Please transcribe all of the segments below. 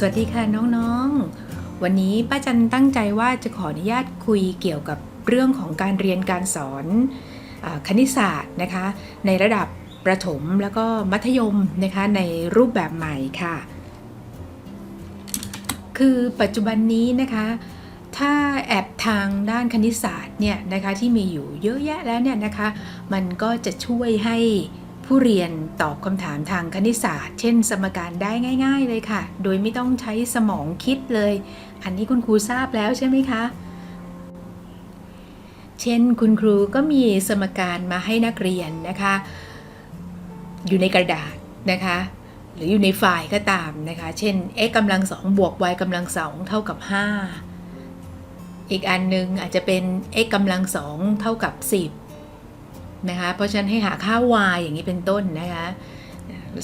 สวัสดีค่ะน้องๆ วันนี้ป้าจันตั้งใจว่าจะขออนุญาตคุยเกี่ยวกับเรื่องของการเรียนการสอนอคณิตศาสตร์นะคะ ในระดับประถมแล้วก็มัธยมนะคะในรูปแบบใหม่ค่ะ คือปัจจุบันนี้นะคะ ถ้าแอบทางด้านคณิตศาสตร์เนี่ยนะคะที่มีอยู่เยอะแยะแล้วเนี่ยนะคะ มันก็จะช่วยให้ ผู้เรียนตอบคำถามทางคณิตศาสตร์ เช่น สมการได้ง่าย ๆ เลยค่ะ โดยไม่ต้องใช้สมองคิดเลย อันนี้คุณครูทราบแล้วใช่ไหมคะ เช่นคุณครูก็มีสมการมาให้นักเรียนนะคะ อยู่ในกระดาษนะคะ หรืออยู่ในไฟล์ก็ตามนะคะ เช่น x กำลังสองบวก y กำลังสองเท่ากับ 5 อีกอันหนึงอาจจะเป็น x กำลังสองเท่ากับ 10 นะคะเพราะฉะนั้นให้หาค่า y อย่างนี้เป็นต้นนะคะ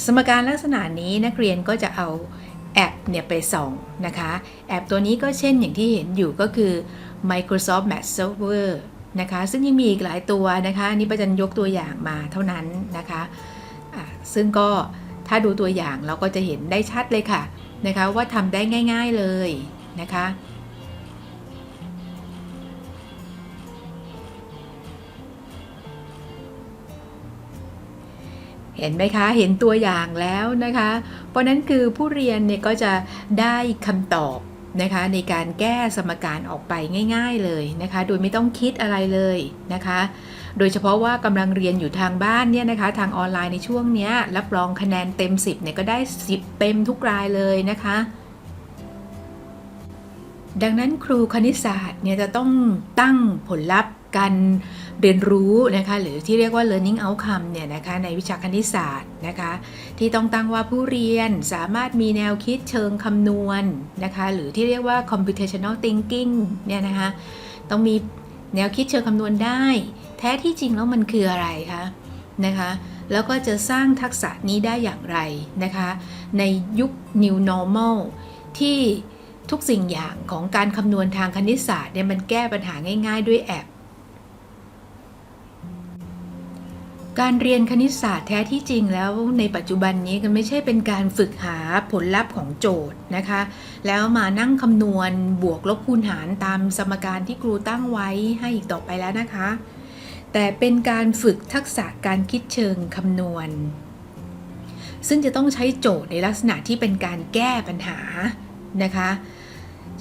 สมการลักษณะนี้นักเรียนก็จะเอาแอปเนี่ยไปส่องนะคะแอปตัวนี้ก็เช่นอย่างที่เห็นอยู่ก็คือ Microsoft Math Server นะคะซึ่งยังมีอีกหลายตัวนะคะอันนี่ประจันยกตัวอย่างมาเท่านั้นนะคะะซึ่งก็ถ้าดูตัวอย่างเราก็จะเห็นได้ชัดเลยค่ะนะคะว่าทำได้ง่าย ๆเลยนะคะ เห็นไหมคะ เห็นตัวอย่างแล้วนะคะ เพราะนั้นคือผู้เรียนเนี่ยก็จะได้คำตอบนะคะในการแก้สมการออกไปง่าย ๆเลยนะคะ โดยไม่ต้องคิดอะไรเลยนะคะ โดยเฉพาะว่ากำลังเรียนอยู่ทางบ้านเนี่ยนะคะทางออนไลน์ในช่วงนี้รับรองคะแนนเต็ม 10เนี่ยก็ได้ 10 เต็มทุกรายเลยนะคะ ดังนั้นครูคณิตศาสตร์เนี่ยจะต้องตั้งผลลัพธ์การ เรียนรู้นะคะหรือที่เรียกว่า learning outcome เนี่ยนะคะในวิชาคณิตศาสตร์นะคะที่ต้องตั้งว่าผู้เรียนสามารถมีแนวคิดเชิงคำนวณนะคะหรือที่เรียกว่า computational thinking เนี่ยนะคะต้องมีแนวคิดเชิงคำนวณได้ แท้ที่จริงแล้วมันคืออะไรคะนะคะแล้วก็จะสร้างทักษะนี้ได้อย่างไรนะคะในยุค new normal ที่ทุกสิ่งอย่างของการคำนวณทางคณิตศาสตร์เนี่ยมันแก้ปัญหาง่าย ๆ ด้วยแอป การเรียนคณิตศาสตร์แท้ที่จริงแล้วในปัจจุบันนี้ก็ไม่ใช่เป็นการฝึกหาผลลัพธ์ของโจทย์นะคะ แล้วมานั่งคำนวณบวกลบคูณหารตามสมการที่ครูตั้งไว้ให้อีกต่อไปแล้วนะคะ แต่เป็นการฝึกทักษะการคิดเชิงคำนวณ ซึ่งจะต้องใช้โจทย์ในลักษณะที่เป็นการแก้ปัญหานะคะ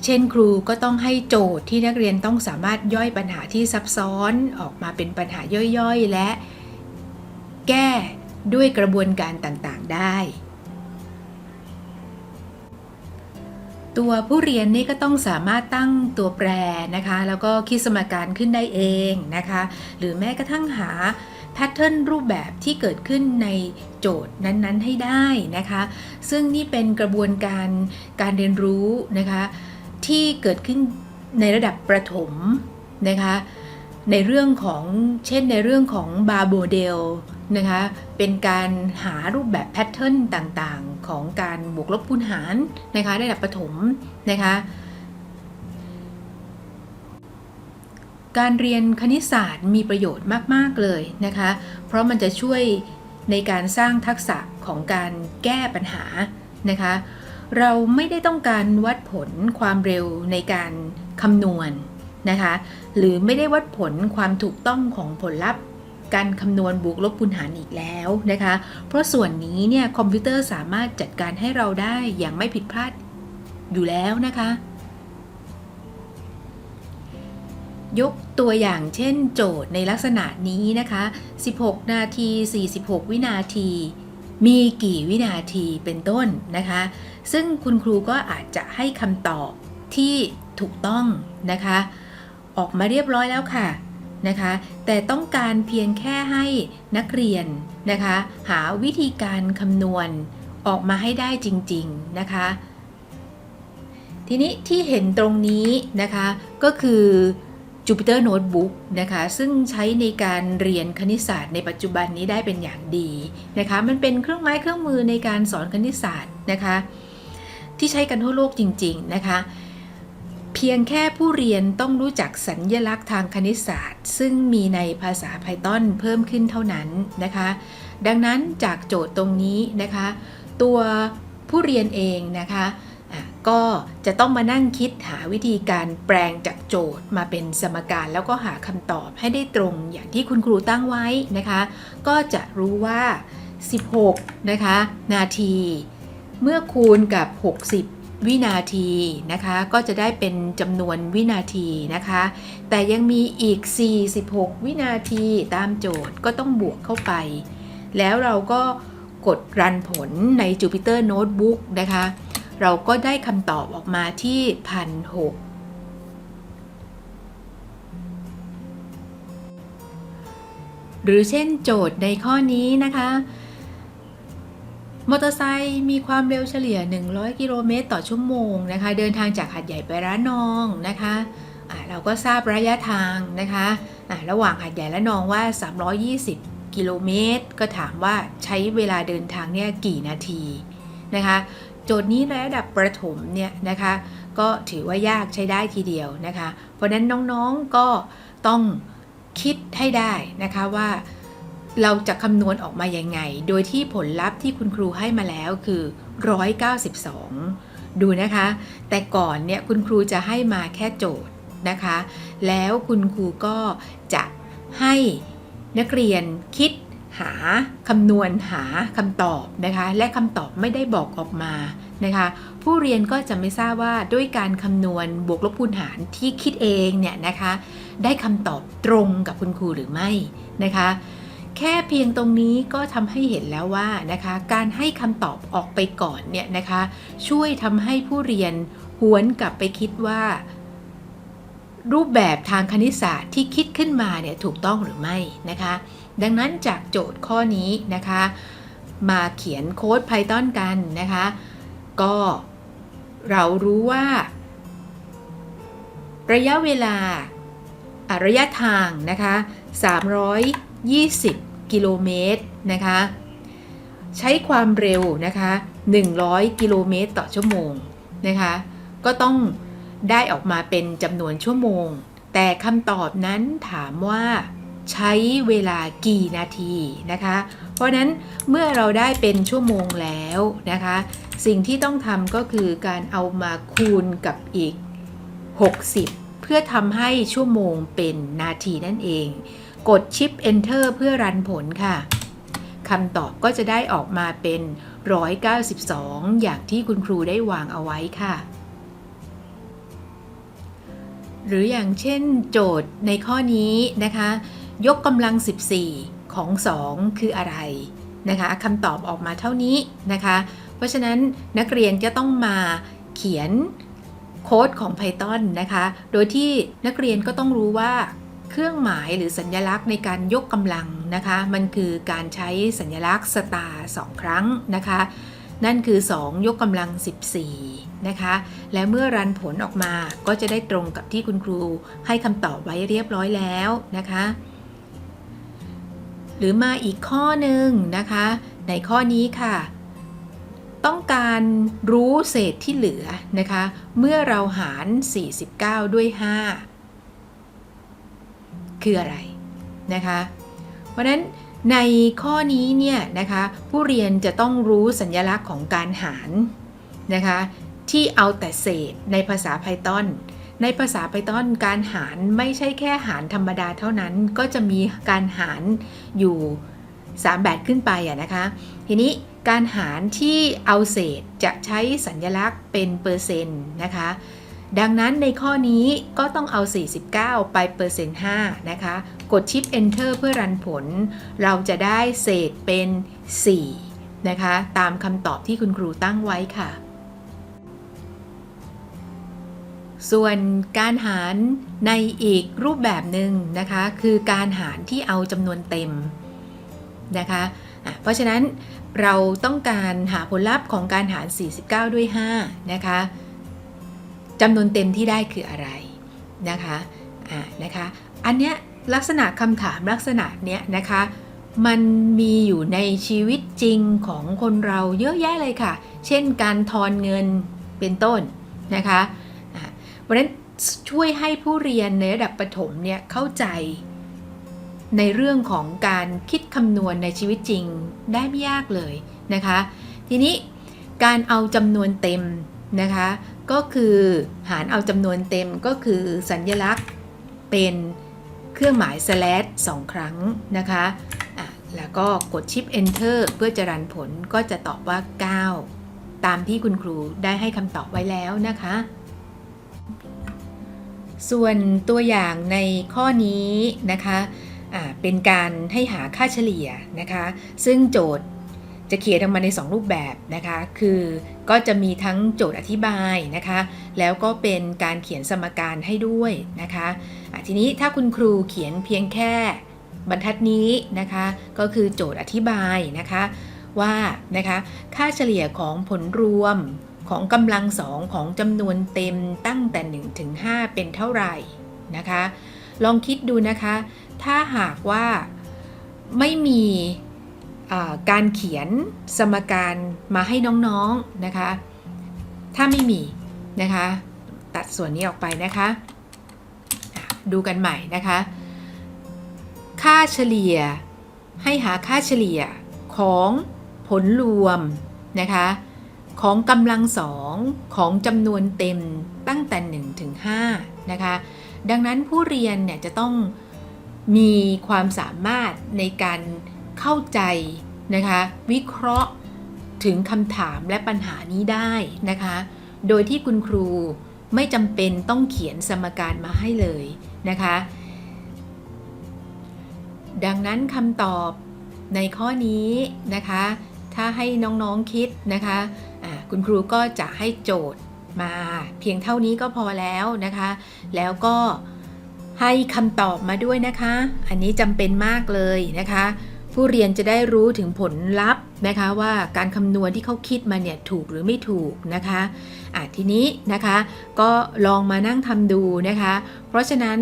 เช่นครูก็ต้องให้โจทย์ที่นักเรียนต้องสามารถย่อยปัญหาที่ซับซ้อนออกมาเป็นปัญหาย่อยๆ และ แก้ด้วยกระบวนการต่างๆได้ ตัวผู้เรียนนี่ก็ต้องสามารถตั้งตัวแปรนะคะ แล้วก็คิดสมการขึ้นได้เองนะคะ หรือแม้กระทั่งหาแพทเทิร์นรูปแบบที่เกิดขึ้นในโจทย์นั้นๆให้ได้นะคะ ซึ่งนี่เป็นกระบวนการการเรียนรู้นะคะ ที่เกิดขึ้นในระดับประถมนะคะ ในเรื่องของเช่นในเรื่องของบาโมเดล นะคะเป็นการหารูปแบบแพทเทิร์นต่างๆ ของการบวกลบคูณหารนะคะระดับประถมนะคะการเรียนคณิตศาสตร์มีประโยชน์มาก ๆ เลยนะคะ เพราะมันจะช่วยในการสร้างทักษะของการแก้ปัญหานะคะ เราไม่ได้ต้องการวัดผลความเร็วในการคำนวณนะคะ หรือไม่ได้วัดผลความถูกต้องของผลลัพธ์ การคำนวณบวกลบคูณหารอีกแล้วนะคะ เพราะส่วนนี้เนี่ยคอมพิวเตอร์สามารถจัดการให้เราได้อย่างไม่ผิดพลาดอยู่แล้วนะคะ ยกตัวอย่างเช่นโจทย์ในลักษณะนี้นะคะ 16 นาที 46 วินาที มีกี่วินาทีเป็นต้นนะคะ ซึ่งคุณครูก็อาจจะให้คำตอบที่ถูกต้องนะคะ ออกมาเรียบร้อยแล้วค่ะ นะคะ แต่ต้องการเพียงแค่ให้นักเรียนนะคะ หาวิธีการคำนวณออกมาให้ได้จริง ๆ นะคะ ทีนี้ที่เห็นตรงนี้นะคะก็คือ Jupyter Notebook นะคะ ซึ่งใช้ในการเรียนคณิตศาสตร์ในปัจจุบันนี้ได้เป็นอย่างดีนะคะ มันเป็นเครื่องไม้เครื่องมือในการสอนคณิตศาสตร์นะคะ ที่ใช้กันทั่วโลกจริง ๆ นะคะ เพียงแค่ผู้เรียนต้องรู้จักสัญญลักษณ์ทางคณิตศาสตร์ ซึ่งมีในภาษา Python เพิ่มขึ้นเท่านั้นนะคะ ดังนั้นจากโจทย์ตรงนี้นะคะ ตัวผู้เรียนเองนะคะก็จะต้องมานั่งคิดหาวิธีการแปลงจากโจทย์มาเป็นสมการ แล้วก็หาคำตอบให้ได้ตรงอย่างที่คุณครูตั้งไว้นะคะ ก็จะรู้ว่า 16 นะคะ นาที เมื่อคูณกับ 60 วินาทีนะคะก็จะได้เป็นจำนวนวินาทีนะคะ แต่ยังมีอีก 46 วินาทีตามโจทย์ก็ต้องบวกเข้าไป แล้วเราก็กดรันผลใน Jupyter Notebook นะคะ เราก็ได้คำตอบออกมาที่พันหกหรือเช่นโจทย์ในข้อนี้นะคะ มอเตอร์ไซค์มีความเร็วเฉลี่ย 100 กิโลเมตรต่อชั่วโมงนะคะ เดินทางจากหัดใหญ่ไประนองนะคะะเราก็ทราบระยะทางนะคะะระหว่างหัดใหญ่และนองว่า 320 กิโลเมตร ก็ถามว่าใช้เวลาเดินทางเนี่ยกี่นาทีนะคะ โจทย์นี้ระดับประถมเนี่ยนะคะ ก็ถือว่ายากใช้ได้ทีเดียวนะคะ เพราะนั้นน้องๆก็ต้องคิดให้ได้นะคะว่า เราจะคำนวณออกมายังไง โดยที่ผลลัพธ์ที่คุณครูให้มาแล้วคือ 192 ดูนะคะ แต่ก่อนเนี่ยคุณครูจะให้มาแค่โจทย์นะคะ แล้วคุณครูก็จะให้นักเรียนคิดหาคำนวณหาคำตอบนะคะ และคำตอบไม่ได้บอกออกมานะคะ ผู้เรียนก็จะไม่ทราบว่าด้วยการคำนวณบวกลบคูณหารที่คิดเองเนี่ยนะคะ ได้คำตอบตรงกับคุณครูหรือไม่นะคะ แค่เพียงตรงนี้ก็ทำให้เห็นแล้วว่านะคะ การให้คำตอบออกไปก่อนเนี่ยนะคะ ช่วยทำให้ผู้เรียนหวนกลับไปคิดว่า รูปแบบทางคณิตศาสตร์ที่คิดขึ้นมาเนี่ยถูกต้องหรือไม่นะคะ ดังนั้นจากโจทย์ข้อนี้นะคะ มาเขียนโค้ด Python กันนะคะ ก็เรารู้ว่า ระยะเวลาระยะทางนะคะ 20 กิโลเมตรนะคะ ใช้ความเร็วนะคะ 100 กิโลเมตรต่อชั่วโมงนะคะ ก็ต้องได้ออกมาเป็นจำนวนชั่วโมง แต่คำตอบนั้นถามว่าใช้เวลากี่นาทีนะคะ เพราะนั้นเมื่อเราได้เป็นชั่วโมงแล้วนะคะ สิ่งที่ต้องทำก็คือการเอามาคูณกับอีก 60 เพื่อทำให้ชั่วโมงเป็นนาทีนั่นเอง กดชิป Enter เพื่อรันผลค่ะคำตอบก็จะได้ออกมาเป็น 192 อย่างที่คุณครูได้วางเอาไว้ค่ะ หรืออย่างเช่นโจทย์ในข้อนี้นะคะ ยกกำลัง 14 ของ 2 คืออะไรนะคะคำตอบออกมาเท่านี้นะคะ เพราะฉะนั้นนักเรียนก็ต้องมาเขียนโค้ดของ Python นะคะ โดยที่นักเรียนก็ต้องรู้ว่า เครื่องหมายหรือสัญลักษณ์ในการยกกำลังนะคะ มันคือการใช้สัญลักษณ์สตาร์สองครั้งนะคะ นั่นคือ 2 ยกกำลัง 14 นะคะ และเมื่อรันผลออกมาก็จะได้ตรงกับที่คุณครูให้คำตอบไว้เรียบร้อยแล้วนะคะ หรือมาอีกข้อหนึ่งนะคะ ในข้อนี้ค่ะต้องการรู้เศษที่เหลือนะคะ เมื่อเราหาร 49 ด้วย 5 คืออะไรนะคะเพราะนั้นในข้อนี้เนี่ยนะคะผู้เรียนจะต้องรู้สัญลักษณ์ของการหารนะคะที่เอาแต่เศษในภาษา Python ในภาษา Python การหารไม่ใช่แค่หารธรรมดาเท่านั้นก็จะมีการหารอยู่ 3 แบบขึ้นไปอะนะคะทีนี้การหารที่เอาเศษจะใช้สัญลักษณ์เป็นเปอร์เซ็นต์นะคะ ดังนั้นในข้อนี้ก็ต้องเอา 49 ไปเปอร์เซ็นต์5นะคะ กดชิป Enter เพื่อรันผล เราจะได้เศษเป็น 4 นะคะ ตามคำตอบที่คุณครูตั้งไว้ค่ะ ส่วนการหารในอีกรูปแบบหนึ่งนะคะ คือการหารที่เอาจำนวนเต็มนะคะะเพราะฉะนั้นเราต้องการหาผลลัพธ์ของการหาร 49 ด้วย 5 นะคะ จำนวนเต็มที่ได้คืออะไรนะคะอะนะคะอันเนี้ยลักษณะคำถามลักษณะเนี้ยนะคะมันมีอยู่ในชีวิตจริงของคนเราเยอะแยะเลยค่ะ เช่นการทอนเงินเป็นต้นนะคะอะเพราะฉะนั้นช่วยให้ผู้เรียนในระดับประถมเนี่ยเข้าใจในเรื่องของการคิดคำนวณในชีวิตจริงได้ไม่ยากเลยนะคะ ทีนี้การเอาจำนวนเต็มนะคะ ก็คือหารเอาจำนวนเต็มก็คือสัญลักษณ์เป็นเครื่องหมาย slash สองครั้งนะคะะแล้วก็กดชิป enter เพื่อจะรันผลก็จะตอบว่า 9 ตามที่คุณครูได้ให้คำตอบไว้แล้วนะคะ ส่วนตัวอย่างในข้อนี้นะคะอ่าเป็นการให้หาค่าเฉลี่ยนะคะ ซึ่งโจทย์จะเขียนออกมาใน 2 รูปแบบนะคะ คือ ก็จะมีทั้งโจทย์อธิบายนะคะ แล้วก็เป็นการเขียนสมการให้ด้วยนะคะะทีนี้ถ้าคุณครูเขียนเพียงแค่บรรทัดนี้นะคะ ก็คือโจทย์อธิบายนะคะว่านะคะค่าเฉลี่ยของผลรวมของกำลังสองของจำนวนเต็มตั้งแต่1ถึง5เป็นเท่าไหร่นะคะ ลองคิดดูนะคะ ถ้าหากว่าไม่มี การเขียนสมการมาให้น้องๆนะคะถ้าไม่มีนะคะตัดส่วนนี้ออกไปนะคะอะดูกันใหม่นะคะ ค่าเฉลี่ยให้หาค่าเฉลี่ยของผลรวมนะคะของกำลังสองของจำนวนเต็มตั้งแต่1ถึง5นะคะดังนั้นผู้เรียนเนี่ยจะต้องมีความสามารถในการเข้าใจนะคะ วิเคราะห์ถึงคำถามและปัญหานี้ได้นะคะ โดยที่คุณครูไม่จำเป็นต้องเขียนสมการมาให้เลยนะคะ ดังนั้นคำตอบในข้อนี้นะคะ ถ้าให้น้องๆคิดนะคะอ่าคุณครูก็จะให้โจทย์มาเพียงเท่านี้ก็พอแล้วนะคะ แล้วก็ให้คำตอบมาด้วยนะคะ อันนี้จำเป็นมากเลยนะคะ ผู้เรียนจะได้รู้ถึงผลลัพธ์นะคะว่าการคำนวณที่เขาคิดมาเนี่ยถูกหรือไม่ถูกนะคะอะทีนี้นะคะก็ลองมานั่งทำดูนะคะ เพราะฉะนั้น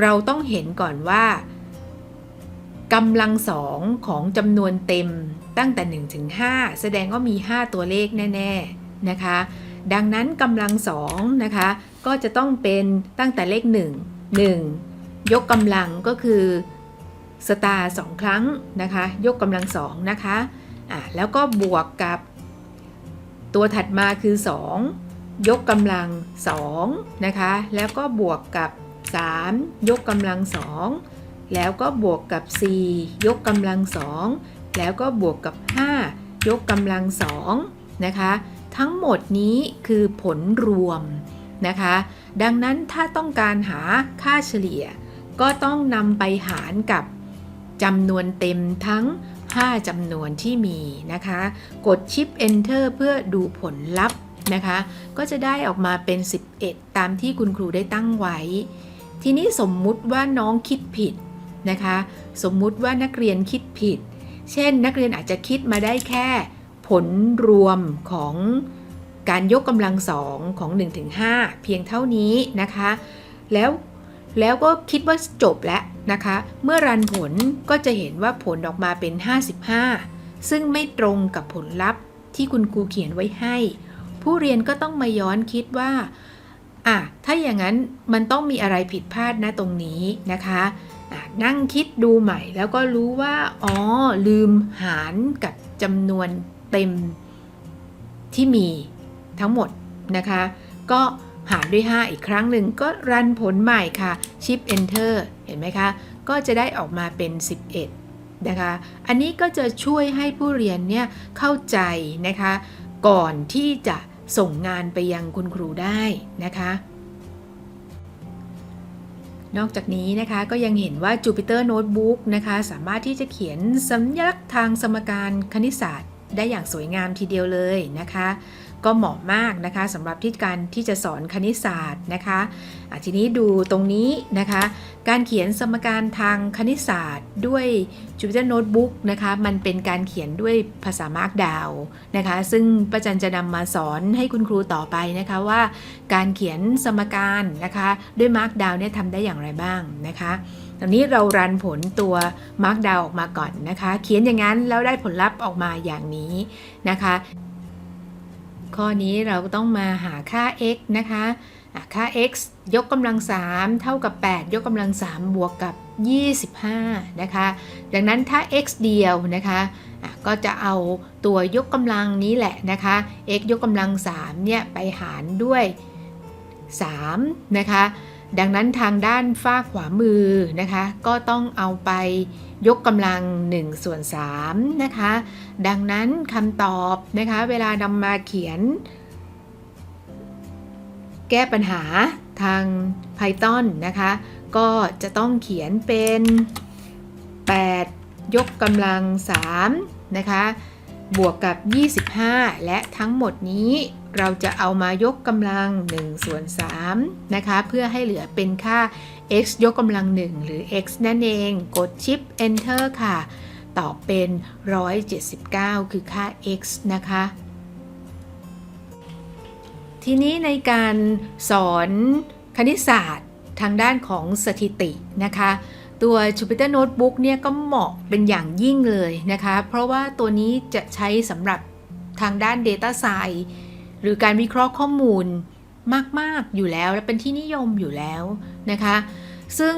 เราต้องเห็นก่อนว่ากำลังสองของจำนวนเต็มตั้งแต่1ถึง5แสดงว่ามี 5 ตัวเลขแน่ๆนะคะดังนั้นกำลังสองนะคะก็จะต้องเป็นตั้งแต่เลข 1 1 ยกกำลังก็คือ สตาร์สองครั้งนะคะ ยกกำลังสองนะคะอะแล้วก็บวกกับ ตัวถัดมาคือ 2 ยกกำลัง2นะคะ แล้วก็บวกกับ 3 ยกกำลังสองแล้วก็บวกกับ 4 ยกกำลังสองแล้วก็บวกกับ 5 ยกกำลังสองนะคะ ทั้งหมดนี้คือผลรวมนะคะ ดังนั้นถ้าต้องการหาค่าเฉลี่ย ก็ต้องนำไปหารกับ จำนวนเต็มทั้ง 5จำนวนที่มีนะคะ กดชิป Enter เพื่อดูผลลัพธ์นะคะ ก็จะได้ออกมาเป็น 11 ตามที่คุณครูได้ตั้งไว้ ทีนี้สมมุติว่าน้องคิดผิดนะคะ สมมุติว่านักเรียนคิดผิด เช่น นักเรียนอาจจะคิดมาได้แค่ ผลรวมของการยกกำลังสองของ 1-5 เพียงเท่านี้นะคะ แล้ว แล้วก็คิดว่าจบแล้วนะคะ เมื่อรันผลก็จะเห็นว่าผลออกมาเป็น 55 ซึ่งไม่ตรงกับผลลัพธ์ที่คุณครูเขียนไว้ให้ ผู้เรียนก็ต้องมาย้อนคิดว่าอะถ้าอย่างนั้นมันต้องมีอะไรผิดพลาดนะตรงนี้นะคะะนั่งคิดดูใหม่แล้วก็รู้ว่า อ๋อ ลืมหารกับจำนวนเต็มที่มีทั้งหมดนะคะ ก็ หารด้วย 5 อีกครั้งหนึ่งก็รันผลใหม่ค่ะชิป Enter เห็นไหมคะ ก็จะได้ออกมาเป็น 11 นะคะ อันนี้ก็จะช่วยให้ผู้เรียนเนี่ยเข้าใจนะคะ ก่อนที่จะส่งงานไปยังคุณครูได้นะคะ นอกจากนี้นะคะก็ยังเห็นว่า Jupyter Notebook นะคะ สามารถที่จะเขียนสัญลักษณ์ทางสมการคณิตศาสตร์ ได้อย่างสวยงามทีเดียวเลยนะคะ ก็เหมาะมากนะคะสำหรับที่การที่จะสอนคณิตศาสตร์นะคะะทีนี้ดูตรงนี้นะคะ การเขียนสมการทางคณิตศาสตร์ด้วย Jupyter Notebook นะคะ มันเป็นการเขียนด้วยภาษา Markdown นะคะ ซึ่งประจันจะนำมาสอนให้คุณครูต่อไปนะคะว่า การเขียนสมการนะคะ ด้วย Markdown เนี่ยทำได้อย่างไรบ้างนะคะ ตอนนี้เรารันผลตัว Markdown ออกมาก่อนนะคะ เขียนอย่างนั้นแล้วได้ผลลัพธ์ออกมาอย่างนี้นะคะ ข้อนี้เราต้องมาหาค่า x นะคะค่า x ยกกำลัง 3 เท่ากับ 8 ยกกำลัง 3 บวกกับ 25 นะคะ ดังนั้นถ้า x เดียวนะคะะก็จะเอาตัวยกกำลังนี้แหละนะคะ x ยกกำลัง 3 เนี่ย ไปหารด้วย 3 นะคะ ดังนั้นทางด้านฝ้าขวามือนะคะ ก็ต้องเอาไปยกกำลัง1ส่วน3นะคะ ดังนั้นคำตอบนะคะ เวลานำมาเขียน แก้ปัญหาทาง Python นะคะ ก็จะต้องเขียนเป็น 8 ยกกำลัง3นะคะ บวกกับ 25 และทั้งหมดนี้ เราจะเอามายกกำลัง1ส่วน3นะคะ เพื่อให้เหลือเป็นค่า x ยกกำลัง 1 หรือ x นั่นเอง กดชิป enter ค่ะ ตอบเป็น 179 คือค่า x นะคะ ทีนี้ในการสอนคณิตศาสตร์ทางด้านของสถิตินะคะตัว Jupyter Notebook เนี่ยก็เหมาะเป็นอย่างยิ่งเลยนะคะ เพราะว่าตัวนี้จะใช้สำหรับทางด้าน Data Science หรือการวิเคราะห์ข้อมูลมาก ๆ อยู่แล้ว และเป็นที่นิยมอยู่แล้วนะคะ ซึ่ง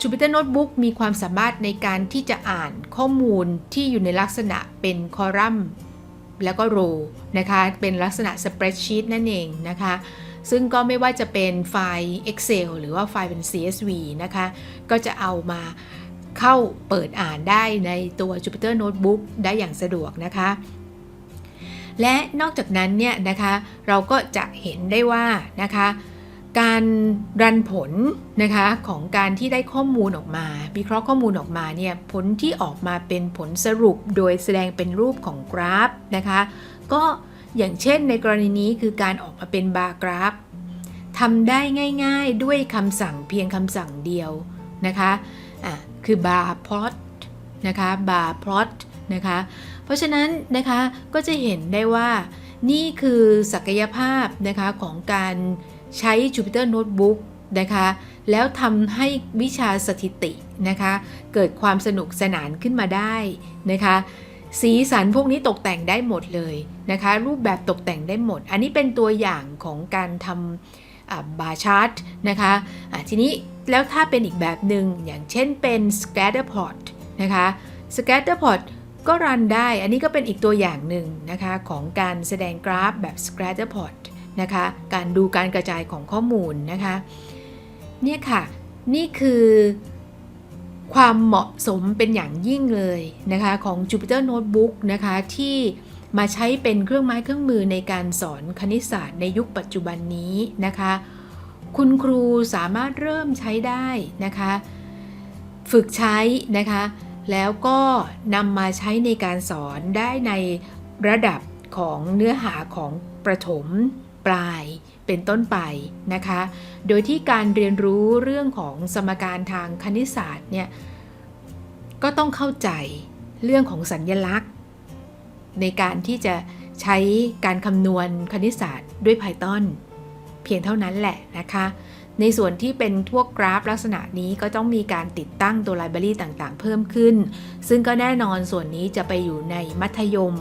Jupyter Notebook มีความสามารถในการที่จะอ่านข้อมูลที่อยู่ในลักษณะเป็นคอลัมน์แล้วก็ row นะคะ เป็นลักษณะ spreadsheet นั่นเองนะคะ ซึ่งก็ไม่ว่าจะเป็นไฟล์ Excel หรือว่าไฟล์เป็น CSV นะคะ ก็จะเอามาเข้าเปิดอ่านได้ในตัว Jupyter Notebook ได้อย่างสะดวกนะคะ และนอกจากนั้นเนี่ยนะคะเราก็จะเห็นได้ว่านะคะการรันผลนะคะของการที่ได้ข้อมูลออกมาวิเคราะห์ข้อมูลออกมาเนี่ยผลที่ออกมาเป็นผลสรุปโดยแสดงเป็นรูปของกราฟนะคะก็อย่างเช่นในกรณีนี้คือการออกมาเป็นบาร์กราฟทำได้ง่ายๆด้วยคำสั่งเพียงคำสั่งเดียวนะคะะคือ bar plot นะคะ bar plot นะคะ ราะฉะนั้นนะคะก็จะเห็นได้ว่านี่คือศักยภาพนะคะของการใช้ Jupyter Notebook นะคะแล้วทำให้วิชาสถิตินะคะเกิดความสนุกสนานขึ้นมาได้นะคะสีสันพวกนี้ตกแต่งได้หมดเลยนะคะรูปแบบตกแต่งได้หมด อันนี้เป็นตัวอย่างของการทำบาร์ชาร์ตนะคะะทีนี้แล้วถ้าเป็นอีกแบบหนึ่งอย่างเช่นเป็น scatter plot นะคะ scatter plot ก็รันได้ อันนี้ก็เป็นอีกตัวอย่างหนึ่งนะคะของการแสดงกราฟแบบ scatter plot นะคะ การดูการกระจายของข้อมูลนะคะ เนี่ยค่ะ นี่คือความเหมาะสมเป็นอย่างยิ่งเลยนะคะของ Jupyter Notebook นะคะที่มาใช้เป็นเครื่องไม้เครื่องมือในการสอนคณิตศาสตร์ในยุคปัจจุบันนี้นะคะ คุณครูสามารถเริ่มใช้ได้นะคะ ฝึกใช้นะคะ แล้วก็นำมาใช้ในการสอนได้ในระดับของเนื้อหาของประถมปลายเป็นต้นไปนะคะ โดยที่การเรียนรู้เรื่องของสมการทางคณิตศาสตร์เนี่ยก็ต้องเข้าใจเรื่องของสัญญลักษณ์ ในการที่จะใช้การคำนวณคณิตศาสตร์ด้วย Python เพียงเท่านั้นแหละนะคะ ในส่วนที่เป็นพวกกราฟลักษณะนี้ก็ต้องมีการติดตั้งตัวไลบรารีต่างๆ เพิ่มขึ้น ซึ่งก็แน่นอนส่วนนี้จะไปอยู่ในมัธยม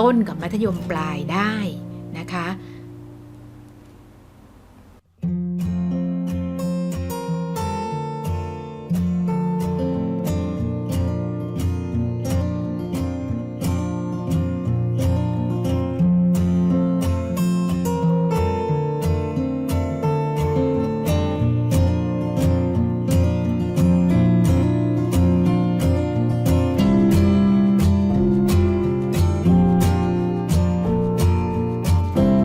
ต้นกับมัธยมปลายได้นะคะ